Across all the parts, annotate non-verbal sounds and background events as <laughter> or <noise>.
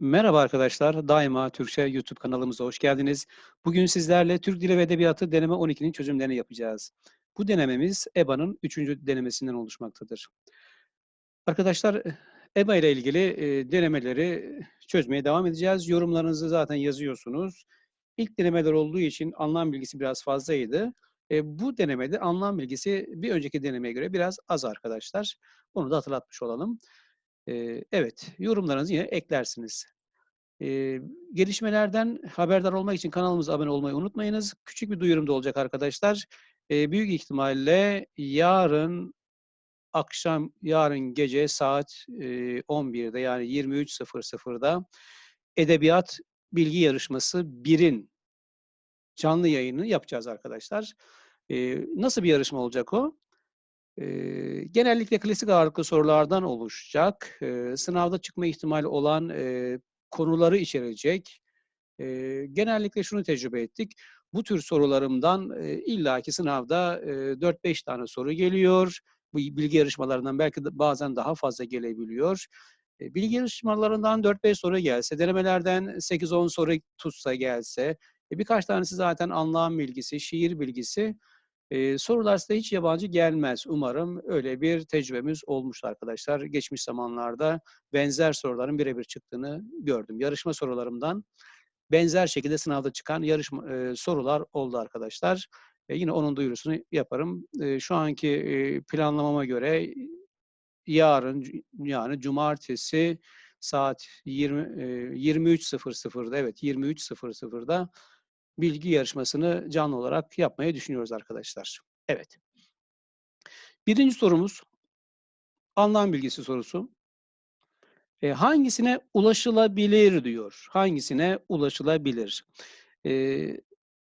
Merhaba arkadaşlar. Daima Türkçe YouTube kanalımıza hoş geldiniz. Bugün sizlerle Türk Dili ve Edebiyatı deneme 12'nin çözümlerini yapacağız. Bu denememiz EBA'nın 3. denemesinden oluşmaktadır. Arkadaşlar EBA ile ilgili e, denemeleri çözmeye devam edeceğiz. Yorumlarınızı zaten yazıyorsunuz. İlk denemeler olduğu için anlam bilgisi biraz fazlaydı. E, bu denemede anlam bilgisi bir önceki denemeye göre biraz az arkadaşlar. Bunu da hatırlatmış olalım. Eee, evet, yorumlarınızı yine eklersiniz. Eee, gelişmelerden haberdar olmak için kanalımıza abone olmayı unutmayınız. Küçük bir duyurum da olacak arkadaşlar. Eee, büyük ihtimalle yarın akşam, yarın gece saat eee, 11'de yani 23.00'da Edebiyat Bilgi Yarışması 1'in canlı yayını yapacağız arkadaşlar. Eee, nasıl bir yarışma olacak o? Genellikle klasik ağırlıklı sorulardan oluşacak. Sınavda çıkma ihtimali olan konuları içerecek. Genellikle şunu tecrübe ettik. Bu tür sorularımdan illaki sınavda eee, 4-5 tane soru geliyor. Bu bilgi yarışmalarından belki de bazen daha fazla gelebiliyor. Bilgi yarışmalarından 4-5 soru gelse, denemelerden 8-10 soru tutsa gelse, birkaç tanesi zaten anlam bilgisi, şiir bilgisi. Eee, sorular size hiç yabancı gelmez umarım. Öyle bir tecrübemiz olmuştu arkadaşlar. Geçmiş zamanlarda benzer soruların birebir çıktığını gördüm. Yarışma sorularımdan benzer şekilde sınavda çıkan yarışma eee, sorular oldu arkadaşlar. E, yine onun duyurusunu yaparım. Eee, şu anki eee, planlamama göre yarın yani cumartesi saat 20 eee, 23.00'da evet 23.00'da bilgi yarışmasını canlı olarak yapmayı düşünüyoruz arkadaşlar. Evet. Birinci sorumuz anlam bilgisi sorusu. E, hangisine ulaşılabilir diyor. Hangisine ulaşılabilir? E,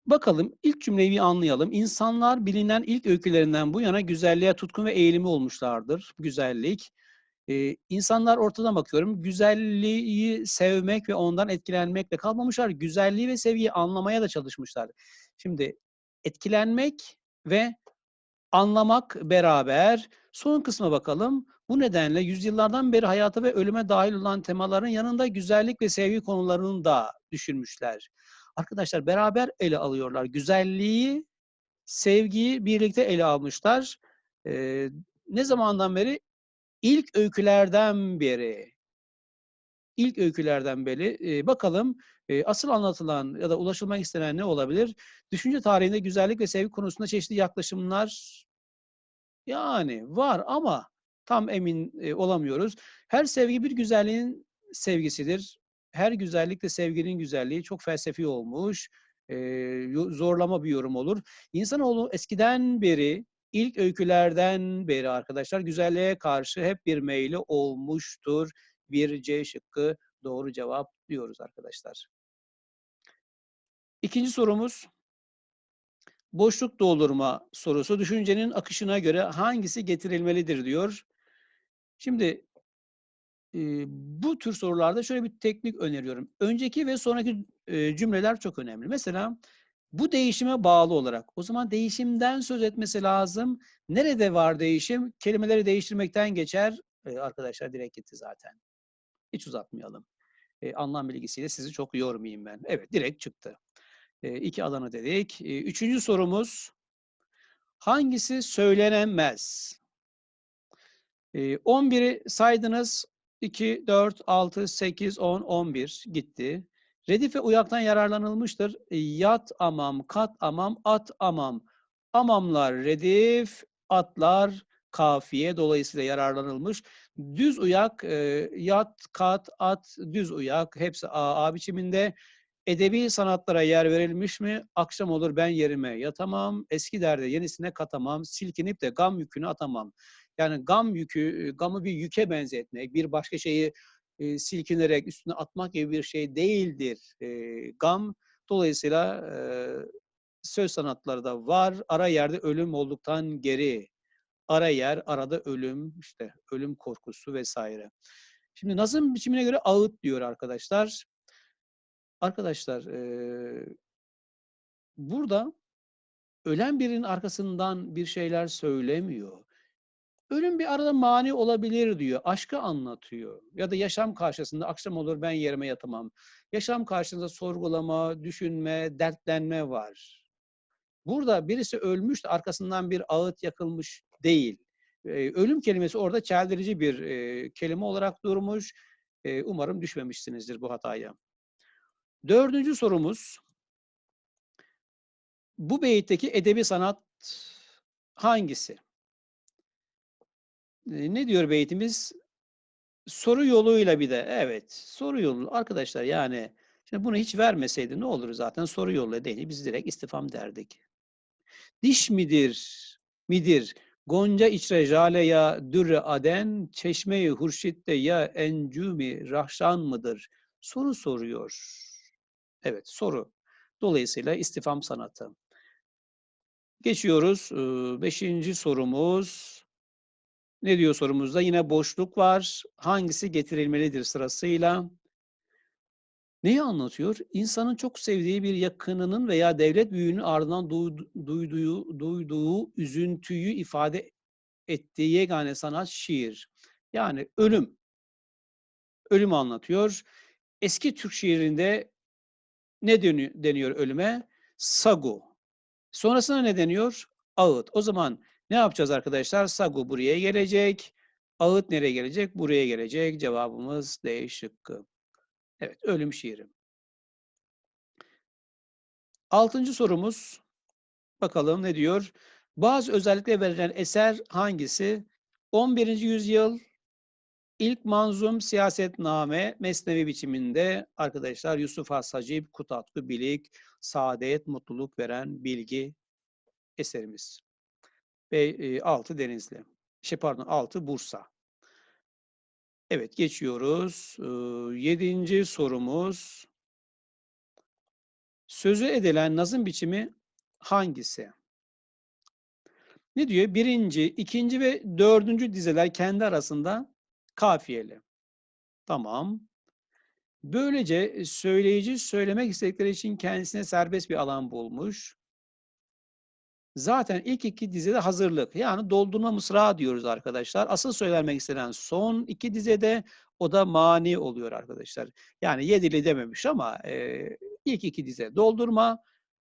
bakalım ilk cümleyi bir anlayalım. İnsanlar bilinen ilk öykülerinden bu yana güzelliğe tutkun ve eğilimi olmuşlardır. Güzellik. E, insanlar ortadan bakıyorum. Güzelliği sevmek ve ondan etkilenmekle kalmamışlar. Güzelliği ve sevgiyi anlamaya da çalışmışlar. Şimdi etkilenmek ve Anlamak beraber. Son kısma bakalım. Bu nedenle yüzyıllardan beri hayata ve ölüme dahil olan temaların yanında güzellik ve sevgi konularını da düşünmüşler. Arkadaşlar beraber ele alıyorlar. Güzelliği, sevgiyi birlikte ele almışlar. Ee, ne zamandan beri? İlk öykülerden beri. İlk öykülerden beri. Ee, bakalım e, asıl anlatılan ya da ulaşılmak istenen ne olabilir? Düşünce tarihinde güzellik ve sevgi konusunda çeşitli yaklaşımlar yani var ama tam emin, eee, olamıyoruz. Her sevgi bir güzelliğin sevgisidir. Her güzellik de sevginin güzelliği. Çok felsefi olmuş. Yo zorlama bir yorum olur. İnsanoğlu eskiden beri, ilk öykülerden beri arkadaşlar güzelliğe karşı hep bir meyli olmuştur. Bir C şıkkı doğru cevap diyoruz arkadaşlar. İkinci sorumuz Boşluk doldurma sorusu. Düşüncenin akışına göre hangisi getirilmelidir diyor. Şimdi e, bu tür sorularda şöyle bir teknik öneriyorum. Önceki ve sonraki e, cümleler çok önemli. Mesela bu değişime bağlı olarak. O zaman değişimden söz etmesi lazım. Nerede var değişim? Kelimeleri değiştirmekten geçer. E, arkadaşlar direkt gitti zaten. Hiç uzatmayalım. E, anlam bilgisiyle sizi çok yormayayım ben. Evet direkt çıktı. E, iki Adana dedik. E, üçüncü sorumuz. Hangisi söylenemez? E, 11'i saydınız. 2, 4, 6, 8, 10, 11 gitti. Redif ve uyaktan yararlanılmıştır. E, Yat amam, kat amam, at amam. Amamlar redif, atlar kafiye dolayısıyla yararlanılmış. Düz uyak, e, yat, kat, at, düz uyak hepsi A, A biçiminde. Edebi sanatlara yer verilmiş mi? Akşam olur ben yerime yatamam. Eski derde yenisine katamam. Silkinip de gam yükünü atamam. Yani gam yükü, gamı bir yüke benzetmek, bir başka şeyi e, silkinerek üstüne atmak gibi bir şey değildir. E, gam dolayısıyla e, söz sanatları da var. Ara yerde ölüm olduktan geri. Ara yer, arada ölüm, işte ölüm korkusu vesaire. Şimdi nazım biçimine göre ağıt diyor arkadaşlar. Arkadaşlar eee, burada ölen birinin arkasından bir şeyler söylemiyor. Ölüm bir arada mani olabilir diyor. Aşkı anlatıyor. Ya da yaşam karşısında akşam olur ben yerime yatamam. Yaşam karşısında sorgulama, düşünme, dertlenme var. Burada birisi ölmüş de arkasından bir ağıt yakılmış değil. Ölüm kelimesi orada çeldirici bir, kelime olarak durmuş. Umarım düşmemişsinizdir bu hataya. 4. sorumuz bu beyitteki edebi sanat hangisi? Ne diyor beytimiz? Soru yoluyla bir de evet, soru yolu. Arkadaşlar yani şimdi bunu hiç vermeseydi ne olur zaten soru yoluyla değil, biz direkt istifham derdik. Diş midir, midir? Gonca içre jale ya dürre aden, çeşme-i hurşitte ya encümi rahşan mıdır? Soru soruyor. Evet, soru. Dolayısıyla istifham sanatı. Geçiyoruz. 5. sorumuz. Ne diyor sorumuzda? Yine boşluk var. Hangisi getirilmelidir sırasıyla? Neyi anlatıyor? İnsanın çok sevdiği bir yakınının veya devlet büyüğünün ardından duydu- duyduğu, duyduğu üzüntüyü ifade ettiği yegane sanat şiir. Yani ölüm. Ölümü anlatıyor. Eski Türk şiirinde ne deniyor ölüme? Sagu. Sonrasında ne deniyor? Ağıt. O zaman ne yapacağız arkadaşlar? Sagu buraya gelecek. Ağıt nereye gelecek? Buraya gelecek. Cevabımız D şıkkı. Evet, ölüm şiiri. Altıncı sorumuz. Bakalım ne diyor? Bazı özellikle verilen eser hangisi? 11. yüzyıl ilk manzum siyasetname mesnevi biçiminde arkadaşlar Yusuf Has Hacib, Kutatku Bilik, Saadet, Mutluluk veren bilgi eserimiz. Ve e, 6 Denizli. Şey pardon 6 Bursa. Evet geçiyoruz. Ee, Yedinci sorumuz. Sözü edilen nazım biçimi hangisi? Ne diyor? Birinci, ikinci ve dördüncü dizeler kendi arasında kafiyeli. Tamam. Böylece söyleyici söylemek istedikleri için kendisine serbest bir alan bulmuş. Zaten ilk iki dizede hazırlık. Yani doldurma mısrağı diyoruz arkadaşlar. Asıl söylenmek istenen son iki dizede o da mani oluyor arkadaşlar. Yani yedili dememiş ama e, ilk iki dize doldurma,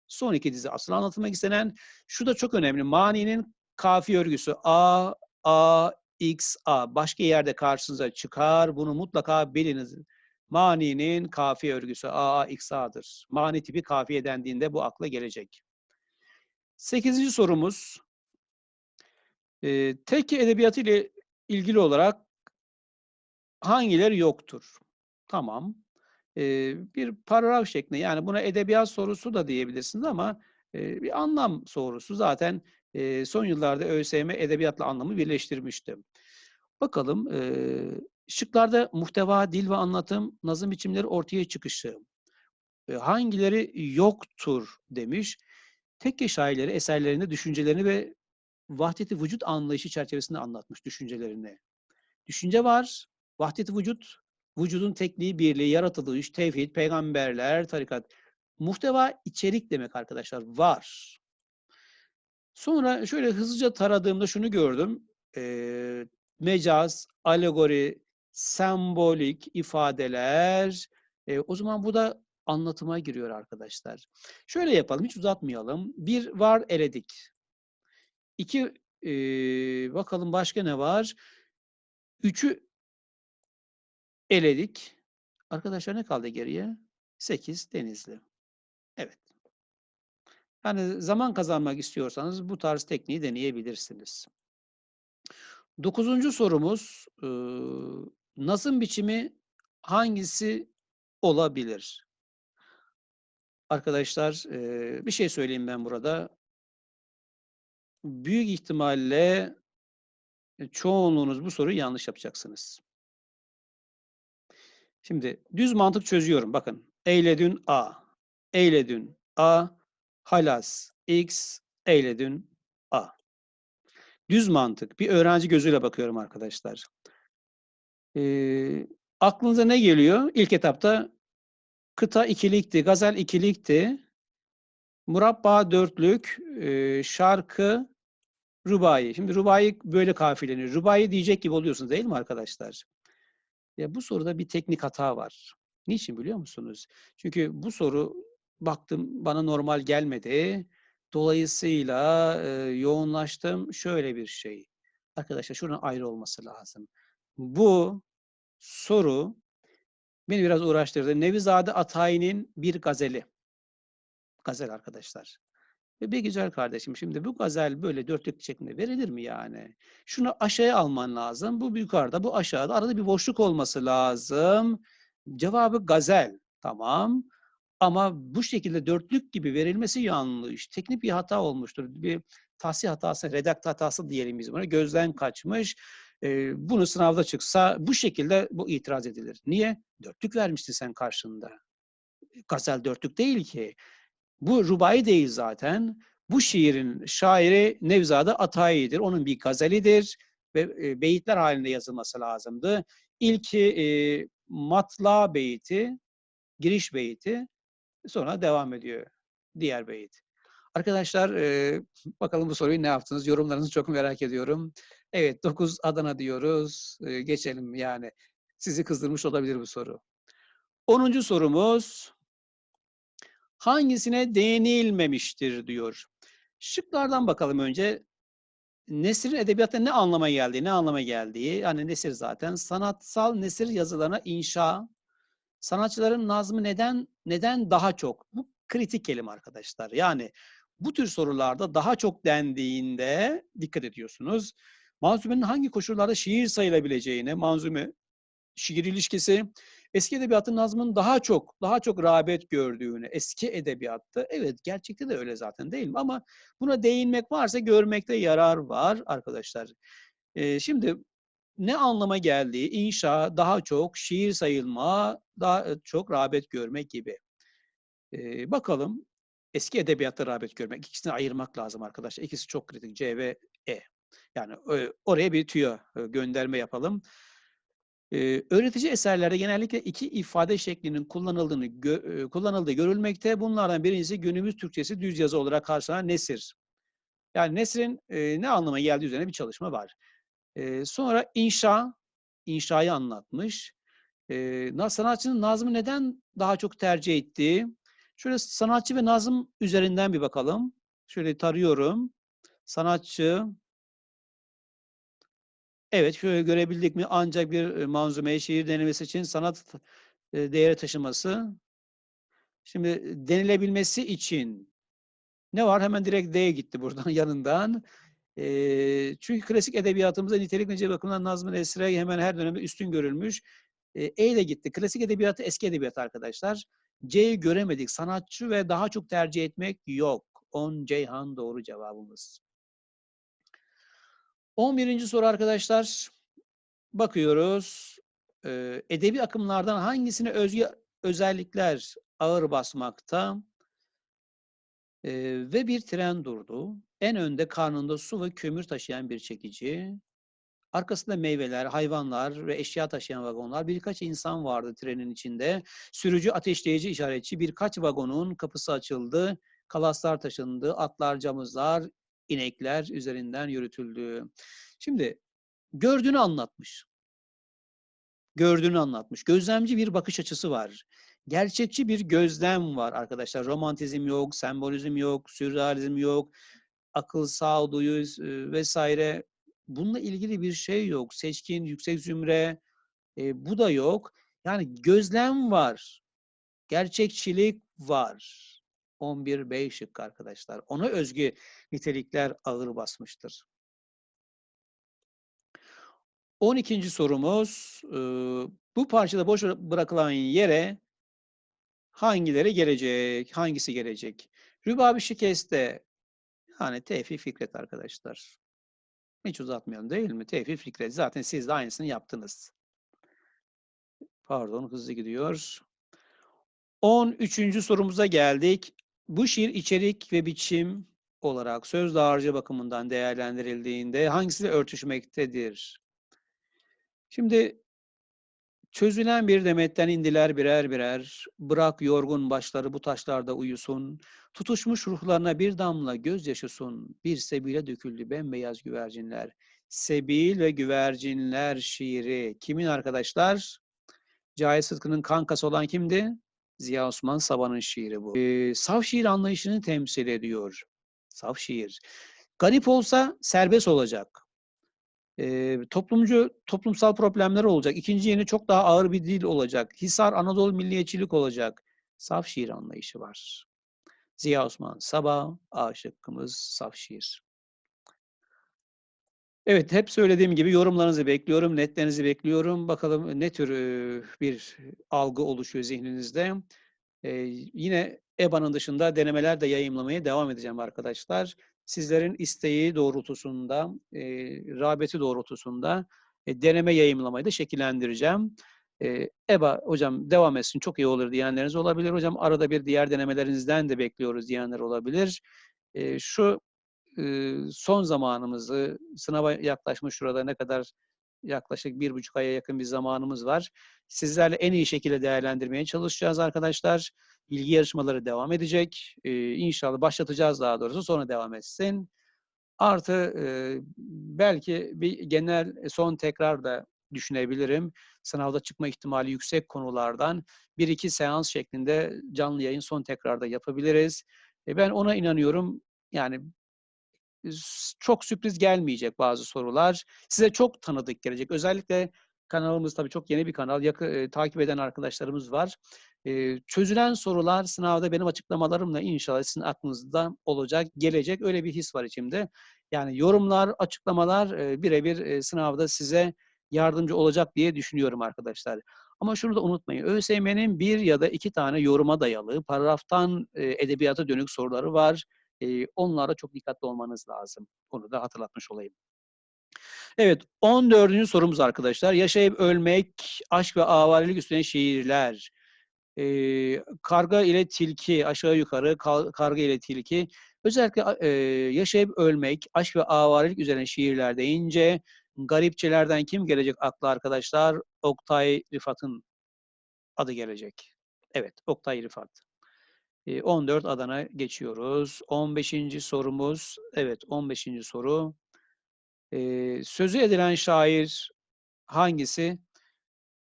son iki dize asıl anlatılmak istenen. Şu da çok önemli. Maninin kafi örgüsü A, A, X, A. Başka yerde karşınıza çıkar. Bunu mutlaka biliniz. Maninin kafi örgüsü A, A, X, A'dır. Mani tipi kafiye dendiğinde bu akla gelecek. Sekizinci sorumuz. E, tekke edebiyatı ile ilgili olarak hangileri yoktur? Tamam. E, bir paragraf şeklinde yani buna edebiyat sorusu da diyebilirsiniz ama e, bir anlam sorusu. Zaten e, son yıllarda ÖSYM edebiyatla anlamı birleştirmişti. Bakalım e, şıklarda muhteva, dil ve anlatım, nazım biçimleri ortaya çıkışı. E, hangileri yoktur demiş. Tekke şairleri eserlerinde düşüncelerini ve vahdeti vücut anlayışı çerçevesinde anlatmış düşüncelerini. Düşünce var, vahdeti vücut, vücudun tekniği, birliği, yaratılış, tevhid, peygamberler, tarikat. Muhteva içerik demek arkadaşlar, var. Sonra şöyle hızlıca taradığımda şunu gördüm. Ee, mecaz, alegori, sembolik ifadeler. Ee, o zaman bu da anlatıma giriyor arkadaşlar. Şöyle yapalım, hiç uzatmayalım. Bir var eledik. İki, e, bakalım başka ne var? Üçü eledik. Arkadaşlar ne kaldı geriye? Sekiz Denizli. Evet. Yani zaman kazanmak istiyorsanız bu tarz tekniği deneyebilirsiniz. Dokuzuncu sorumuz, e, nazım biçimi hangisi olabilir? Arkadaşlar bir şey söyleyeyim ben burada. Büyük ihtimalle e, çoğunluğunuz bu soruyu yanlış yapacaksınız. Şimdi düz mantık çözüyorum. Bakın. Eyledün A. Eyledün A. Halas X. Eyledün A. Düz mantık. Bir öğrenci gözüyle bakıyorum arkadaşlar. Ee, aklınıza ne geliyor? İlk etapta kıta ikilikti, gazel ikilikti. Murabba dörtlük, e, şarkı Rubai. Şimdi rubai böyle kafiyelenir. Rubai diyecek gibi oluyorsunuz değil mi arkadaşlar? Ya bu soruda bir teknik hata var. Niçin biliyor musunuz? Çünkü bu soru baktım bana normal gelmedi. Dolayısıyla e, yoğunlaştım. Şöyle bir şey. Arkadaşlar şunun ayrı olması lazım. Bu soru beni biraz uğraştırdı. Nevizade Atayi'nin bir gazeli. Gazel arkadaşlar. Ve bir güzel kardeşim şimdi bu gazel böyle dörtlük şeklinde verilir mi yani? Şunu aşağıya alman lazım. Bu yukarıda, bu aşağıda. Arada bir boşluk olması lazım. Cevabı gazel. Tamam. Ama bu şekilde dörtlük gibi verilmesi yanlış. Teknik bir hata olmuştur. Bir tahsil hatası, redakt hatası diyelim biz buna. Gözden kaçmış. Ee, bunu sınavda çıksa bu şekilde bu itiraz edilir. Niye? Dörtlük vermiştin sen karşında. Gazel dörtlük değil ki. Bu rubai değil zaten. Bu şiirin şairi Nevzade Atayi'dir. Onun bir gazelidir ve e, beyitler halinde yazılması lazımdı. İlki e, matla beyti, giriş beyti, sonra devam ediyor diğer beyit. Arkadaşlar e, bakalım bu soruyu ne yaptınız? Yorumlarınızı çok merak ediyorum. Evet 9 Adana diyoruz. E, geçelim yani. Sizi kızdırmış olabilir bu soru. 10. sorumuz hangisine değinilmemiştir diyor. Şıklardan bakalım önce. Nesir'in edebiyatta ne anlama geldiği, ne anlama geldiği. Yani nesir zaten sanatsal nesir yazılarına inşa. Sanatçıların nazmı neden neden daha çok? Bu kritik kelime arkadaşlar. Yani bu tür sorularda daha çok dendiğinde dikkat ediyorsunuz. Manzumenin hangi koşullarda şiir sayılabileceğine, manzume, şiir ilişkisi, eski edebiyatın nazmının daha çok daha çok rağbet gördüğünü, eski edebiyatta evet gerçekte de öyle zaten değil mi? Ama buna değinmek varsa görmekte yarar var arkadaşlar. Ee, şimdi ne anlama geldiği, inşa, daha çok şiir sayılma, daha çok rağbet görmek gibi. Ee, bakalım eski edebiyatta rağbet görmek. İkisini ayırmak lazım arkadaşlar. İkisi çok kritik. C ve E. Yani oraya bir tüyo gönderme yapalım. Ee, öğretici eserlerde genellikle iki ifade şeklinin kullanıldığını gö kullanıldığı görülmekte. Bunlardan birincisi günümüz Türkçesi düz yazı olarak karşılanan nesir. Yani nesrin e, ne anlama geldiği üzerine bir çalışma var. E, sonra inşa, inşayı anlatmış. E, sanatçının nazımı neden daha çok tercih ettiği. Şöyle sanatçı ve nazım üzerinden bir bakalım. Şöyle tarıyorum. Sanatçı, Evet, şöyle görebildik mi? Ancak bir manzumeye şiir denemesi için sanat değeri taşıması. Şimdi denilebilmesi için ne var? Hemen direkt D'ye gitti buradan <laughs> yanından. E, çünkü klasik edebiyatımızda nitelik nicel bakımından Nazım Esra hemen her dönemde üstün görülmüş. E, e de gitti. Klasik edebiyatı eski edebiyat arkadaşlar. C'yi göremedik. Sanatçı ve daha çok tercih etmek yok. On Ceyhan doğru cevabımız. 11. soru arkadaşlar. Bakıyoruz. Ee, edebi akımlardan hangisine özgü özellikler ağır basmakta? Ee, ve bir tren durdu. En önde karnında su ve kömür taşıyan bir çekici. Arkasında meyveler, hayvanlar ve eşya taşıyan vagonlar. Birkaç insan vardı trenin içinde. Sürücü, ateşleyici, işaretçi. Birkaç vagonun kapısı açıldı. Kalaslar taşındı. Atlar, camızlar, inekler üzerinden yürütüldü. Şimdi gördüğünü anlatmış. Gördüğünü anlatmış. Gözlemci bir bakış açısı var. Gerçekçi bir gözlem var arkadaşlar. Romantizm yok, sembolizm yok, sürrealizm yok, akıl, sağduyu e, vesaire. Bununla ilgili bir şey yok. Seçkin, yüksek zümre e, bu da yok. Yani gözlem var. Gerçekçilik var. 11 B şıkkı arkadaşlar. Ona özgü nitelikler ağır basmıştır. 12. sorumuz bu parçada boş bırakılan yere hangileri gelecek? Hangisi gelecek? Rübabi Şikeste yani Tevfik Fikret arkadaşlar. Hiç uzatmayalım değil mi? Tevfik Fikret. Zaten siz de aynısını yaptınız. Pardon hızlı gidiyor. 13. sorumuza geldik. Bu şiir içerik ve biçim olarak söz dağarcığı bakımından değerlendirildiğinde hangisiyle örtüşmektedir? Şimdi Çözülen bir demetten indiler birer birer, bırak yorgun başları bu taşlarda uyusun, tutuşmuş ruhlarına bir damla gözyaşı sun, bir sebile döküldü bembeyaz güvercinler. Sebil ve Güvercinler şiiri kimin arkadaşlar? Cahit Sıtkı'nın kankası olan kimdi? Ziya Osman Sabah'ın şiiri bu. Ee, saf şiir anlayışını temsil ediyor. Saf şiir. Garip olsa serbest olacak. Ee, toplumcu toplumsal problemler olacak. İkinci yeni çok daha ağır bir dil olacak. Hisar Anadolu milliyetçilik olacak. Saf şiir anlayışı var. Ziya Osman Sabah, A şıkkımız saf şiir. Evet, hep söylediğim gibi yorumlarınızı bekliyorum, netlerinizi bekliyorum. Bakalım ne tür e, bir algı oluşuyor zihninizde. Ee, yine EBA'nın dışında denemeler de yayınlamaya devam edeceğim arkadaşlar. Sizlerin isteği doğrultusunda, e, rağbeti doğrultusunda e, deneme yayınlamayı da şekillendireceğim. E, EBA hocam devam etsin çok iyi olur diyenleriniz olabilir. Hocam arada bir diğer denemelerinizden de bekliyoruz diyenler olabilir. E, şu e, son zamanımızı, sınava yaklaşmış şurada ne kadar yaklaşık bir buçuk aya yakın bir zamanımız var. Sizlerle en iyi şekilde değerlendirmeye çalışacağız arkadaşlar. Bilgi yarışmaları devam edecek. Ee, inşallah başlatacağız daha doğrusu sonra devam etsin. Artı e, belki bir genel son tekrar da düşünebilirim. Sınavda çıkma ihtimali yüksek konulardan bir iki seans şeklinde canlı yayın son tekrarda yapabiliriz. E, ben ona inanıyorum. Yani çok sürpriz gelmeyecek bazı sorular. Size çok tanıdık gelecek. Özellikle kanalımız tabii çok yeni bir kanal. Yakı, e, takip eden arkadaşlarımız var. E, çözülen sorular sınavda benim açıklamalarımla inşallah sizin aklınızda olacak, gelecek. Öyle bir his var içimde. Yani yorumlar, açıklamalar e, birebir e, sınavda size yardımcı olacak diye düşünüyorum arkadaşlar. Ama şunu da unutmayın. ÖSYM'nin bir ya da iki tane yoruma dayalı, paragraftan e, edebiyata dönük soruları var. E, onlara çok dikkatli olmanız lazım. Onu da hatırlatmış olayım. Evet, 14. sorumuz arkadaşlar. Yaşayıp ölmek, aşk ve avarilik üstüne şiirler. Ee, karga ile tilki, aşağı yukarı karga ile tilki. Özellikle e, yaşayıp ölmek, aşk ve avarilik üzerine şiirler deyince garipçelerden kim gelecek akla arkadaşlar? Oktay Rıfat'ın adı gelecek. Evet, Oktay Rıfat. 14 Adana geçiyoruz. 15. sorumuz, evet 15. soru. Ee, sözü edilen şair hangisi?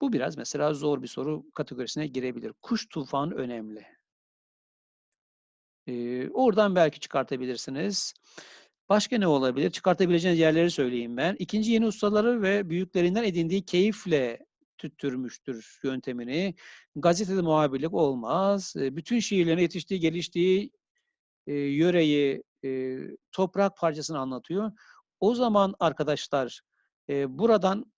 Bu biraz mesela zor bir soru kategorisine girebilir. Kuş tufanı önemli. Ee, oradan belki çıkartabilirsiniz. Başka ne olabilir? Çıkartabileceğiniz yerleri söyleyeyim ben. İkinci yeni ustaları ve büyüklerinden edindiği keyifle tüttürmüştür yöntemini. Gazetede muhabirlik olmaz. Bütün şiirlerine yetiştiği, geliştiği e, yöreyi, e, toprak parçasını anlatıyor. O zaman arkadaşlar e, buradan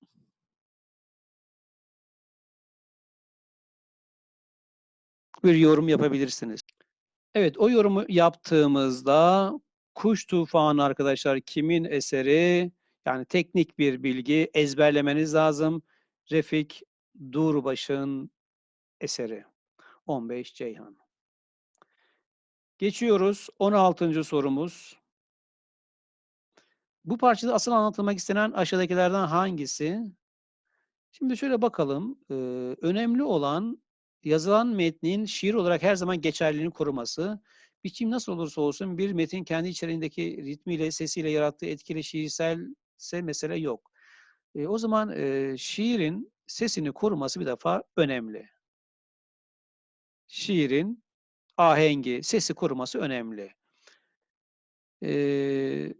bir yorum yapabilirsiniz. Evet, o yorumu yaptığımızda Kuş Tufanı arkadaşlar kimin eseri? Yani teknik bir bilgi ezberlemeniz lazım. Refik Durbaş'ın eseri. 15 Ceyhan. Geçiyoruz. 16. sorumuz. Bu parçada asıl anlatılmak istenen aşağıdakilerden hangisi? Şimdi şöyle bakalım. Ee, önemli olan yazılan metnin şiir olarak her zaman geçerliliğini koruması. Biçim nasıl olursa olsun bir metin kendi içeriğindeki ritmiyle, sesiyle yarattığı etkili şiirselse mesele yok. E, o zaman e, şiirin sesini koruması bir defa önemli. Şiirin ahengi, sesi koruması önemli. Ee,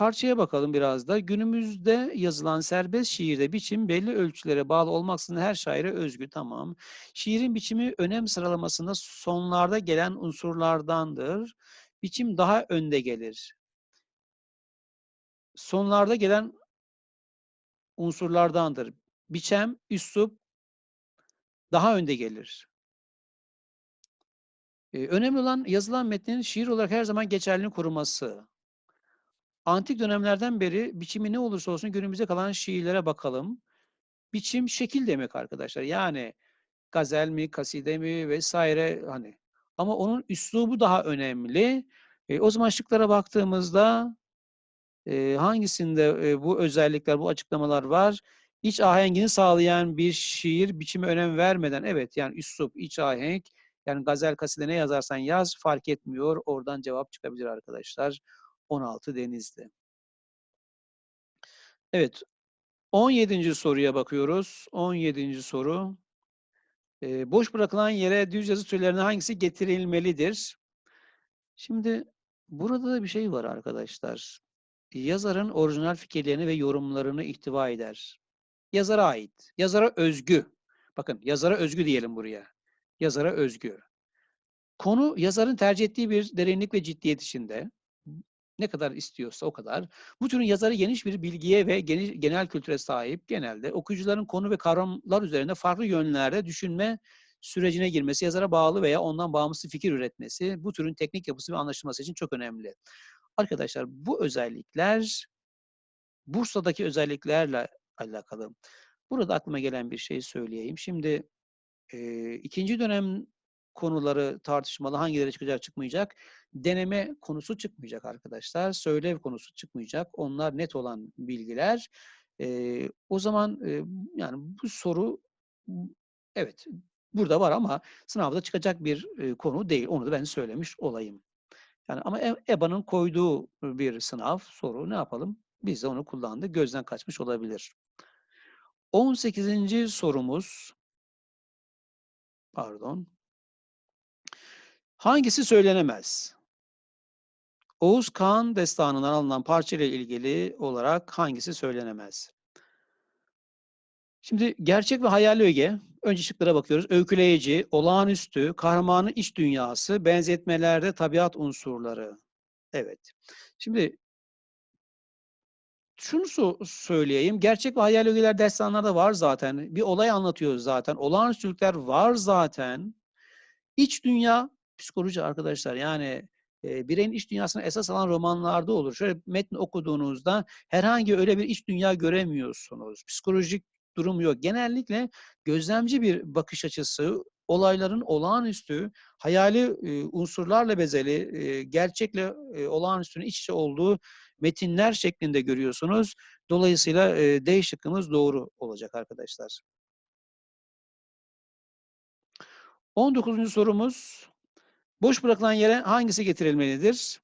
parçaya bakalım biraz da. Günümüzde yazılan serbest şiirde biçim belli ölçülere bağlı olmaksızın her şaire özgü. Tamam. Şiirin biçimi önem sıralamasında sonlarda gelen unsurlardandır. Biçim daha önde gelir. Sonlarda gelen unsurlardandır. Biçem, üslup daha önde gelir. Ee, önemli olan yazılan metnin şiir olarak her zaman geçerliliğini koruması. Antik dönemlerden beri biçimi ne olursa olsun günümüze kalan şiirlere bakalım. Biçim şekil demek arkadaşlar. Yani gazel mi, kaside mi vesaire hani. Ama onun üslubu daha önemli. E, o zaman şıklara baktığımızda e, hangisinde e, bu özellikler, bu açıklamalar var? İç ahengini sağlayan bir şiir biçimi önem vermeden, evet yani üslup, iç ahenk, yani gazel kaside ne yazarsan yaz fark etmiyor. Oradan cevap çıkabilir arkadaşlar. 16 Denizli. Evet. 17. soruya bakıyoruz. 17. soru. Ee, boş bırakılan yere düz yazı türlerinin hangisi getirilmelidir? Şimdi burada da bir şey var arkadaşlar. Yazarın orijinal fikirlerini ve yorumlarını ihtiva eder. Yazara ait, yazara özgü. Bakın yazara özgü diyelim buraya. Yazara özgü. Konu yazarın tercih ettiği bir derinlik ve ciddiyet içinde. Ne kadar istiyorsa o kadar. Bu türün yazarı geniş bir bilgiye ve genel, genel kültüre sahip genelde okuyucuların konu ve kavramlar üzerinde farklı yönlerde düşünme sürecine girmesi, yazara bağlı veya ondan bağımsız fikir üretmesi bu türün teknik yapısı ve anlaşılması için çok önemli. Arkadaşlar bu özellikler Bursa'daki özelliklerle alakalı. Burada aklıma gelen bir şey söyleyeyim. Şimdi e, ikinci dönem konuları tartışmalı. Hangileri çıkacak çıkmayacak? Deneme konusu çıkmayacak arkadaşlar. Söylev konusu çıkmayacak. Onlar net olan bilgiler. E, o zaman e, yani bu soru evet burada var ama sınavda çıkacak bir e, konu değil. Onu da ben söylemiş olayım. Yani ama EBA'nın koyduğu bir sınav soru ne yapalım? Biz de onu kullandık. Gözden kaçmış olabilir. 18. sorumuz pardon. Hangisi söylenemez? Oğuz Kağan destanından alınan parça ile ilgili olarak hangisi söylenemez? Şimdi gerçek ve hayali öge, önce şıklara bakıyoruz. Öyküleyici, olağanüstü, kahramanın iç dünyası, benzetmelerde tabiat unsurları. Evet. Şimdi şunu söyleyeyim. Gerçek ve hayal ögeler destanlarda var zaten. Bir olay anlatıyoruz zaten. Olağanüstülükler var zaten. İç dünya psikoloji arkadaşlar. Yani e, bireyin iç dünyasını esas alan romanlarda olur. Şöyle metni okuduğunuzda herhangi öyle bir iç dünya göremiyorsunuz. Psikolojik durum yok. Genellikle gözlemci bir bakış açısı, olayların olağanüstü, hayali e, unsurlarla bezeli, e, gerçekle e, olağanüstünün iç içe olduğu metinler şeklinde görüyorsunuz. Dolayısıyla e, D şıkkımız doğru olacak arkadaşlar. 19. sorumuz. Boş bırakılan yere hangisi getirilmelidir?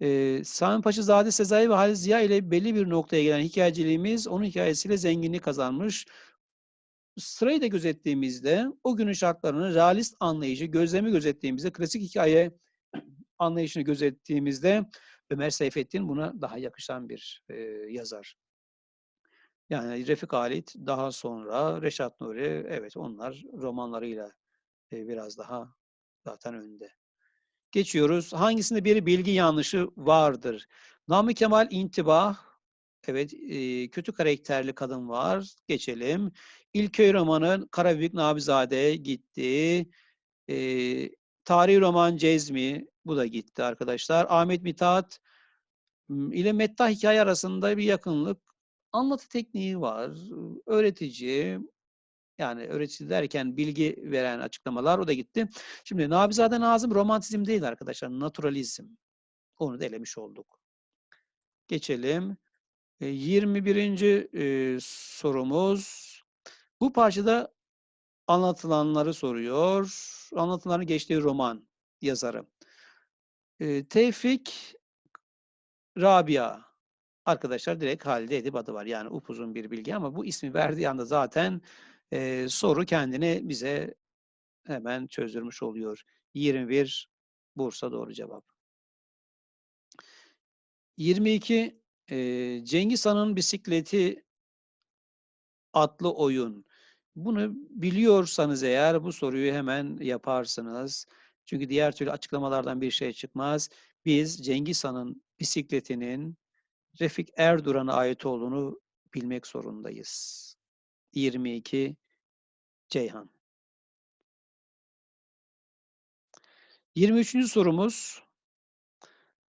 Ee, Sami Paşazade Sezai ve Halis Ziya ile belli bir noktaya gelen hikayeciliğimiz onun hikayesiyle zenginlik kazanmış. Sırayı da gözettiğimizde o günün şartlarını realist anlayıcı, gözlemi gözettiğimizde, klasik hikaye anlayışını gözettiğimizde Ömer Seyfettin buna daha yakışan bir e, yazar. Yani Refik Halit daha sonra Reşat Nuri, evet onlar romanlarıyla e, biraz daha zaten önde. Geçiyoruz. Hangisinde bir bilgi yanlışı vardır? Nami Kemal intibah, evet kötü karakterli kadın var. Geçelim. İlköy romanı Karabük Nabizade gitti. E, tarihi roman Cezmi, bu da gitti arkadaşlar. Ahmet Mithat ile Metta hikaye arasında bir yakınlık. Anlatı tekniği var. Öğretici, yani öğretici derken bilgi veren açıklamalar o da gitti. Şimdi Nabizade Nazım romantizm değil arkadaşlar. Naturalizm. Onu da elemiş olduk. Geçelim. 21. E, sorumuz. Bu parçada anlatılanları soruyor. Anlatılanları geçtiği roman yazarı. Tevfik Rabia. Arkadaşlar direkt Halide Edip adı var. Yani upuzun bir bilgi ama bu ismi verdiği anda zaten e, soru kendini bize hemen çözdürmüş oluyor. 21 Bursa doğru cevap. 22 e, Cengiz Han'ın bisikleti adlı oyun. Bunu biliyorsanız eğer bu soruyu hemen yaparsınız. Çünkü diğer türlü açıklamalardan bir şey çıkmaz. Biz Cengiz Han'ın bisikletinin Refik Erduran'a ait olduğunu bilmek zorundayız. 22 Ceyhan. 23. sorumuz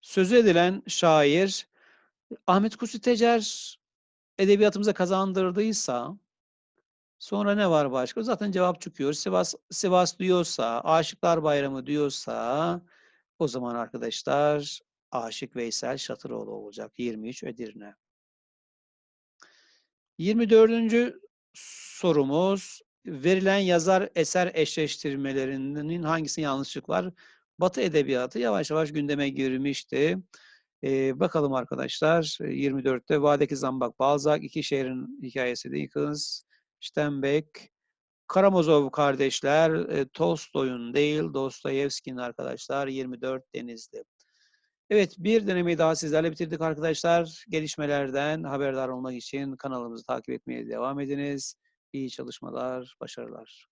sözü edilen şair Ahmet Kutsi Tecer edebiyatımıza kazandırdıysa sonra ne var başka? Zaten cevap çıkıyor. Sivas Sivas diyorsa, Aşıklar Bayramı diyorsa o zaman arkadaşlar Aşık Veysel Şatıroğlu olacak. 23 Edirne. 24. sorumuz, verilen yazar eser eşleştirmelerinin hangisinde yanlışlık var? Batı edebiyatı yavaş yavaş gündeme girmişti. Eee, bakalım arkadaşlar, eee, 24'te Vadeki Zambak, Balzac, İki Şehrin Hikâyesi, Dickens, Steinbeck, Karamazov kardeşler, Tolstoy'un değil, Dostoyevski'nin arkadaşlar, 24 Denizli. Evet, bir denemeyi daha sizlerle bitirdik arkadaşlar. Gelişmelerden haberdar olmak için kanalımızı takip etmeye devam ediniz. İyi çalışmalar, başarılar.